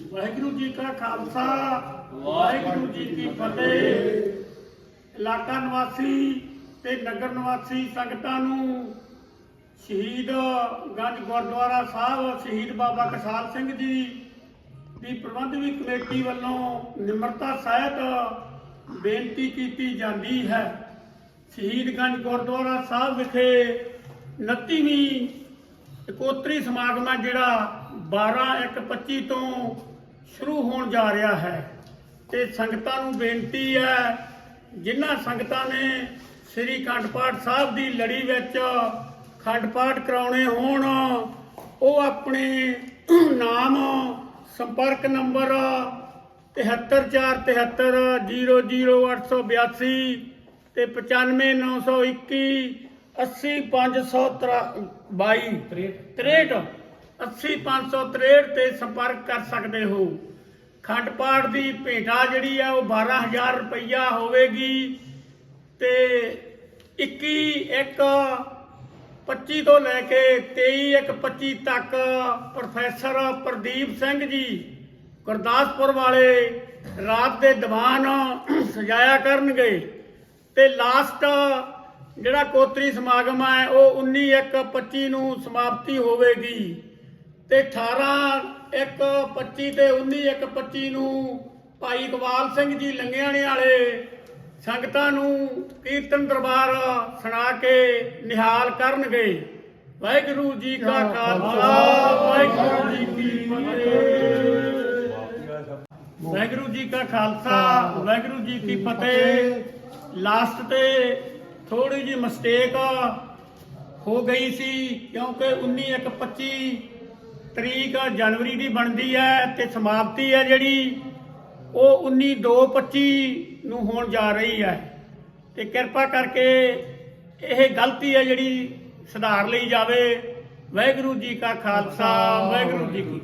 ਵਾਹਿਗੁਰੂ ਜੀ ਕਾ ਖਾਲਸਾ, ਵਾਹਿਗੁਰੂ ਜੀ ਕੀ ਫਤਿਹ। ਇਲਾਕਾ ਨਿਵਾਸੀ ਤੇ ਨਗਰ ਨਿਵਾਸੀ ਸੰਗਤਾਂ ਨੂੰ ਸ਼ਹੀਦ ਗੰਜ ਗੁਰਦੁਆਰਾ ਸਾਹਿਬ ਸ਼ਹੀਦ ਬਾਬਾ ਕਸਾਲ ਸਿੰਘ ਜੀ ਦੀ ਪ੍ਰਬੰਧਵੀ ਕਮੇਟੀ ਵੱਲੋਂ ਨਿਮਰਤਾ ਸਹਿਤ ਬੇਨਤੀ ਕੀਤੀ ਜਾਂਦੀ ਹੈ। ਸ਼ਹੀਦਗੰਜ ਗੁਰਦੁਆਰਾ ਸਾਹਿਬ ਵਿਖੇ 29ਵੀਂ ਇਕੋਤਰੀ ਸਮਾਗਮ ਹੈ ਜਿਹੜਾ 12/1/25 ਤੋਂ ਸ਼ੁਰੂ ਹੋਣ ਜਾ ਰਿਹਾ ਹੈ। ਤੇ ਸੰਗਤਾਂ ਨੂੰ ਬੇਨਤੀ ਹੈ ਜਿਨ੍ਹਾਂ ਸੰਗਤਾਂ ਨੇ ਸ੍ਰੀ ਅਖੰਡ ਪਾਠ ਸਾਹਿਬ ਦੀ ਲੜੀ ਵਿੱਚ ਖੰਡ ਪਾਠ ਕਰਾਉਣੇ ਹੋਣ ਉਹ ਆਪਣੇ ਨਾਮ ਸੰਪਰਕ ਨੰਬਰ 7347300882 ਤੇ 95921 80522 63 80563 ਤੇ ਸੰਪਰਕ ਕਰ ਸਕਦੇ ਹੋ। ਖੰਡ ਪਾਠ ਦੀ ਭੇਟਾ ਜਿਹੜੀ ਆ ਉਹ 12000 ਰੁਪਈਆ ਹੋਵੇਗੀ ਤੇ 21 ਇੱਕ 25 ਤੋਂ ਲੈ ਕੇ 23 ਇੱਕ 25 ਤੱਕ ਪ੍ਰੋਫੈਸਰ ਪ੍ਰਦੀਪ ਸਿੰਘ ਜੀ ਗੁਰਦਾਸਪੁਰ ਵਾਲੇ ਰਾਤ ਦੇ ਦੀਵਾਨ ਸਜਾਇਆ ਕਰਨਗੇ। ਤੇ ਲਾਸਟ ਜਿਹੜਾ ਕੋਤਰੀ ਸਮਾਗਮ ਹੈ ਉਹ 19 ਇੱਕ 25 ਨੂੰ ਸਮਾਪਤੀ ਹੋਵੇਗੀ। ਤੇ 18 ਇੱਕ 25 ਤੇ 19 ਇੱਕ 25 ਨੂੰ ਭਾਈ ਇਕਬਾਲ ਸਿੰਘ ਜੀ ਲੰਗਿਆਣੇ ਵਾਲੇ ਸੰਗਤਾਂ ਨੂੰ ਕੀਰਤਨ ਦਰਬਾਰ ਸੁਣਾ ਕੇ ਨਿਹਾਲ ਕਰਨਗੇ। ਵਾਹਿਗੁਰੂ ਜੀ ਕਾ ਖਾਲਸਾ ਵਾਹਿਗੁਰੂ ਜੀ ਕੀ ਫਤਿਹ। ਵਾਹਿਗੁਰੂ ਜੀ ਕਾ ਖਾਲਸਾ ਵਾਹਿਗੁਰੂ ਜੀ ਕੀ ਫਤਿਹ। ਲਾਸਟ ਤੇ ਥੋੜੀ ਜੀ ਮਿਸਟੇਕ ਹੋ ਗਈ ਸੀ ਕਿਉਂਕਿ 19 ਇੱਕ 25 ਤਰੀਕ ਜਨਵਰੀ ਦੀ ਬਣਦੀ ਹੈ ਤੇ ਸਮਾਪਤੀ ਹੈ ਜਿਹੜੀ, ਉਹ 19 2 25 ਨੂੰ ਹੋਣ ਜਾ ਰਹੀ ਹੈ। ਤੇ ਕਿਰਪਾ ਕਰਕੇ ਇਹ ਗਲਤੀ ਹੈ ਜਿਹੜੀ ਸੁਧਾਰ ਲਈ ਜਾਵੇ। ਵਾਹਿਗੁਰੂ ਜੀ ਕਾ ਖਾਲਸਾ, ਵਾਹਿਗੁਰੂ ਜੀ ਕੀ